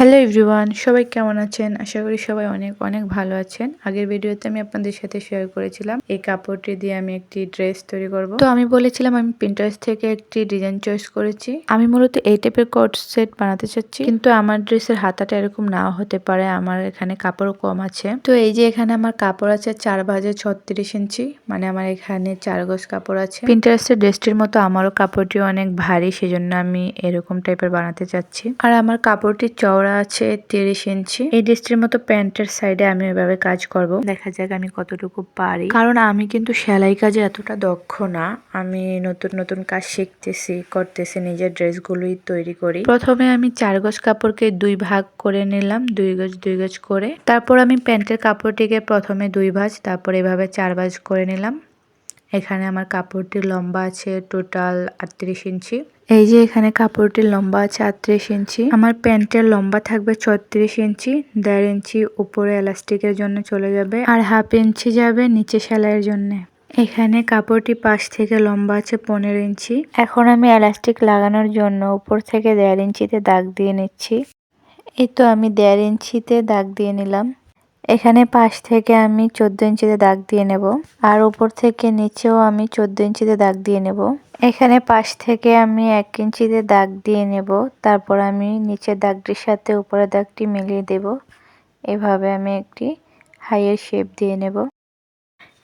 Hello everyone সবাই কেমন আছেন? আশা করি সবাই অনেক অনেক ভালো আছেন। আগের ভিডিওতে আমি আপনাদের সাথে শেয়ার করেছিলাম। এই কাপড়টি দিয়ে আমি একটি ড্রেস তৈরি করব। তো আমি বলেছিলাম আমি প্রিন্টারেস্ট থেকে একটি ডিজাইন চয়েস করেছি। আমি মূলত এই টাইপের কোট সেট বানাতে চাচ্ছি। কিন্তু আমার ড্রেসের হাতাটা এরকম নাও হতে পারে, আমার এখানে কাপড় কম আছে। তো এই যে এখানে আমার কাপড় আছে চার ভাজে ছত্রিশ ইঞ্চি মানে আমার এখানে চার গজ কাপড় আছে। প্রিন্টারেস্টের ড্রেসটির মতো আমারও কাপড়টি অনেক ভারী, সেজন্য আমি এরকম টাইপের বানাতে চাচ্ছি। আর আমার কাপড়টি চওড়া আছে তিরিশ ইঞ্চি। এই ড্রেসটির মতো প্যান্টের সাইডে আমি এভাবে কাজ করব। দেখা যাক আমি কতটুকু পারি। কারণ আমি কিন্তু সেলাই কাজে এতটা দক্ষ না। আমি নতুন নতুন কাজ শিখতেছি করতেছি নিজের ড্রেসগুলোই তৈরি করি। প্রথমে আমি চার গজ কাপড়কে দুই ভাগ করে নিলাম দুই গজ দুই গজ করে। তারপর আমি প্যান্টের কাপড়টিকে প্রথমে দুই ভাঁজ তারপর এভাবে চার ভাঁজ করে নিলাম। এখানে আমার কাপড়টির লম্বা আছে টোটাল আটত্রিশ ইঞ্চি। এই যে এখানে কাপড়টির লম্বা আছে, আটত্রিশ ইঞ্চি। আমার প্যান্টের লম্বা থাকবে ছত্রিশ ইঞ্চি, দেড় ইঞ্চি উপরে এলাস্টিকের জন্য চলে যাবে আর হাফ ইঞ্চি যাবে নিচে সেলাইয়ের জন্য। এখানে কাপড়টি পাশ থেকে লম্বা আছে পনেরো ইঞ্চি। এখন আমি এলাস্টিক লাগানোর জন্য উপর থেকে দেড় ইঞ্চিতে দাগ দিয়ে নিচ্ছি। এই তো আমি দেড় ইঞ্চিতে দাগ দিয়ে নিলাম। এখানে পাশ থেকে আমি চোদ্দ ইঞ্চিতে দাগ দিয়ে নেব। আর উপর থেকে নিচেও আমি চোদ্দ ইঞ্চিতে দাগ দিয়ে নেব। এখানে পাশ থেকে আমি এক ইঞ্চিতে দাগ দিয়ে নেব। তারপর আমি নিচের দাগটির সাথে উপরের দাগটি মিলিয়ে দেব। এভাবে আমি একটি হাইয়ের শেপ দিয়ে নেব।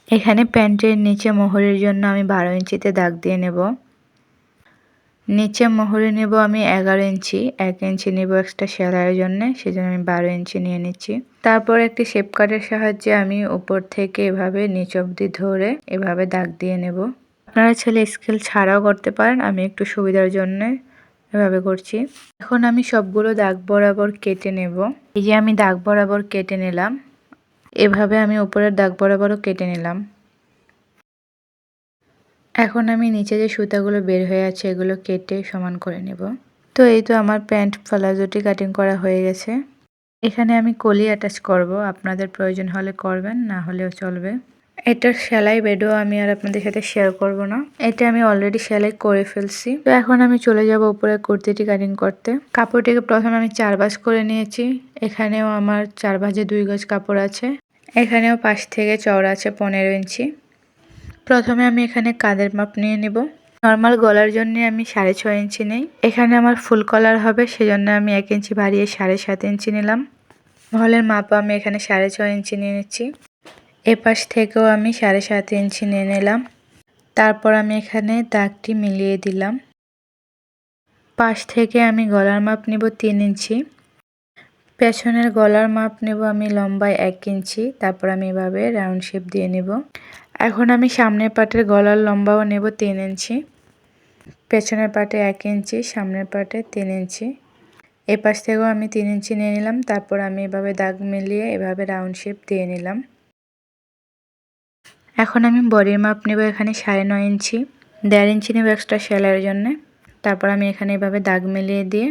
এখানে প্যান্টের নিচে মোহরের জন্য আমি বারো ইঞ্চিতে দাগ দিয়ে নেব। নিচে মোহরে নেব আমি এগারো ইঞ্চি, এক ইঞ্চি নেব এক্সট্রা সেলাইয়ের জন্য, সেজন্য আমি বারো ইঞ্চি নিয়ে নিচ্ছি। তারপর একটি শেপ কাটের সাহায্যে আমি উপর থেকে এভাবে নিচ অবধি ধরে এভাবে দাগ দিয়ে নেব। আপনারা ছেলে স্কেল ছাড়াও করতে পারেন, আমি একটু সুবিধার জন্য এভাবে করছি। এখন আমি সবগুলো দাগ বরাবর কেটে নেব। এই যে আমি দাগ বরাবর কেটে নিলাম, এভাবে আমি উপরের দাগ বরাবরও কেটে নিলাম। এখন আমি নিচে যে সুতাগুলো বের হয়ে আছে, এগুলো কেটে সমান করে নেব। তো এই তো আমার প্যান্ট প্লাজোটি কাটিং করা হয়ে গেছে। এখানে আমি কলি অ্যাটাচ করব। আপনাদের প্রয়োজন হলে করবেন, না হলেও চলবে। এটার সেলাই বেডও আমি আর আপনাদের সাথে শেয়ার করব না। এটা আমি অলরেডি সেলাই করে ফেলছি। তো এখন আমি চলে যাব উপরে কুর্তিটি কাটিং করতে। কাপড়টিকে প্রথমে আমি চার বাজ করে নিয়েছি। এখানেও আমার চার বাজে দুই গজ কাপড় আছে। এখানেও পাশ থেকে চওড়া আছে পনেরো ইঞ্চি। প্রথমে আমি এখানে কাদের মাপ নিয়ে নেব। নর্মাল গলার জন্য আমি সাড়ে ছয় ইঞ্চি নেই। এখানে আমার ফুল কলার হবে, সেজন্য আমি এক ইঞ্চি বাড়িয়ে সাড়ে সাত ইঞ্চি নিলাম। মহলের মাপ আমি এখানে সাড়ে ছয় ইঞ্চি নিয়ে নিচ্ছি। এপাশ থেকেও আমি সাড়ে সাত ইঞ্চি নিয়ে নিলাম। তারপর আমি এখানে দাগটি মিলিয়ে দিলাম। পাশ থেকে আমি গলার মাপ নেব তিন ইঞ্চি। পেছনের গলার মাপ নেব আমি লম্বায় এক ইঞ্চি। তারপর আমি এভাবে রাউন্ড শেপ দিয়ে নেব। এখন আমি সামনের পাটের গলার লম্বাও নেব তিন ইঞ্চি। পেছনের পাটে এক ইঞ্চি, সামনের পাটে তিন ইঞ্চি। এপাশ থেকেও আমি তিন ইঞ্চি নিয়ে নিলাম, তারপর আমি এভাবে দাগ মিলিয়ে এভাবে রাউন্ড শেপ দিয়ে নিলাম। এখন আমি বডির মাপ নেব এখানে সাড়ে নয় ইঞ্চি, দেড় ইঞ্চি নেব এক্সট্রা সেলাইয়ের জন্যে। তারপর আমি এখানে এভাবে দাগ মিলিয়ে দিয়ে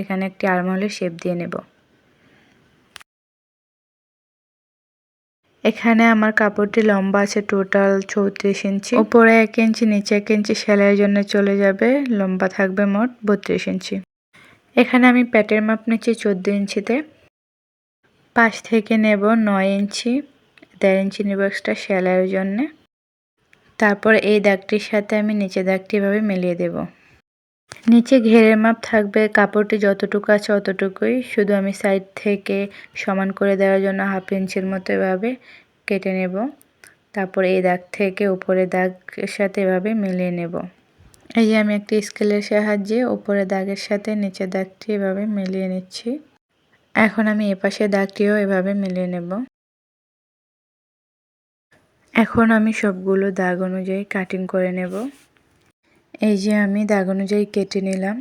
এখানে একটি আরমহলের শেপ দিয়ে নেব। এখানে আমার কাপড়টি লম্বা আছে টোটাল চৌত্রিশ ইঞ্চি। উপরে এক ইঞ্চি, নিচে এক ইঞ্চি, সেলাইয়ের জন্য চলে যাবে, লম্বা থাকবে মোট বত্রিশ ইঞ্চি। এখানে আমি প্যাটের মাপ নিচ্ছি চোদ্দ ইঞ্চিতে। পাশ থেকে নেব নয় ইঞ্চি, দেড় ইঞ্চি নেব এক্সট্রা সেলাইয়ের জন্যে। তারপর এই দাগটির সাথে আমি নিচে দাগটি এভাবে মিলিয়ে দেব। নিচে ঘেরের মাপ থাকবে, কাপড়টি যতটুকু আছে অতটুকুই। শুধু আমি সাইড থেকে সমান করে দেওয়ার জন্য হাফ ইঞ্চির মতো এভাবে কেটে নেব। তারপর এই দাগ থেকে উপরে দাগের সাথে এভাবে মিলিয়ে নেব। এই যে আমি একটি স্কেলের সাহায্যে উপরে দাগের সাথে নিচের দাগটি এভাবে মিলিয়ে নিচ্ছি। এখন আমি এপাশে দাগটিও এভাবে মিলিয়ে নেব। এখন আমি সবগুলো দাগ অনুযায়ী কাটিং করে নেব। এই যে আমি দাগ অনুযায়ী কেটে নিলাম।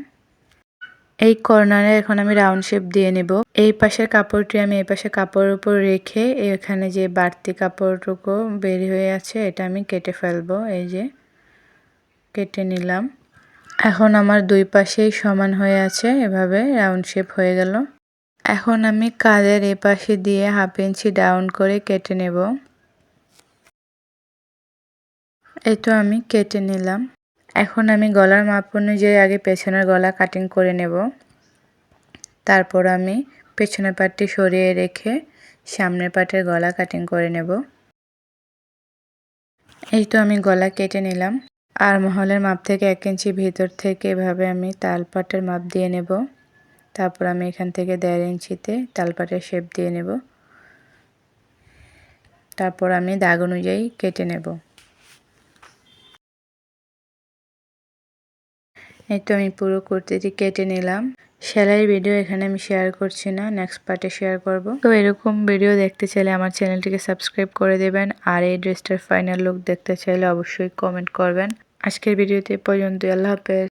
এই কর্নারে এখন আমি রাউন্ড শেপ দিয়ে নেব। এই পাশের কাপড়টি আমি এই পাশে কাপড়ের উপর রেখে এখানে যে বাড়তি কাপড়টুকু বের হয়ে আছে, এটা আমি কেটে ফেলব। এই যে কেটে নিলাম। এখন আমার দুই পাশেই সমান হয়ে আছে, এভাবে রাউন্ড শেপ হয়ে গেল। এখন আমি কাদের এ পাশে দিয়ে হাফ ইঞ্চি ডাউন করে কেটে নেব। এই তো আমি কেটে নিলাম। এখন আমি গলার মাপ অনুযায়ী আগে পেছনের গলা কাটিং করে নেব। তারপর আমি পেছনের পাটটি সরিয়ে রেখে সামনের পাটের গলা কাটিং করে নেব। এই তো আমি গলা কেটে নিলাম। আর মহলের মাপ থেকে এক ইঞ্চি ভিতর থেকে এভাবে আমি তালপাটের মাপ দিয়ে নেব। তারপর আমি এখান থেকে দেড় ইঞ্চিতে তালপাটের শেপ দিয়ে নেব। তারপর আমি দাগ অনুযায়ী কেটে নেব। এই তো আমি পুরো কুর্তিটি কেটে নিলাম। সেলাইয়ের ভিডিও এখানে আমি শেয়ার করছি না নেক্সট পার্টে শেয়ার করব। তো এরকম ভিডিও দেখতে চাইলে আমার চ্যানেলটিকে সাবস্ক্রাইব করে দেবেন, আর এই ড্রেসটার ফাইনাল লুক দেখতে চাইলে অবশ্যই কমেন্ট করবেন। আজকের ভিডিওতে পর্যন্ত আল্লাহ হাফেজ।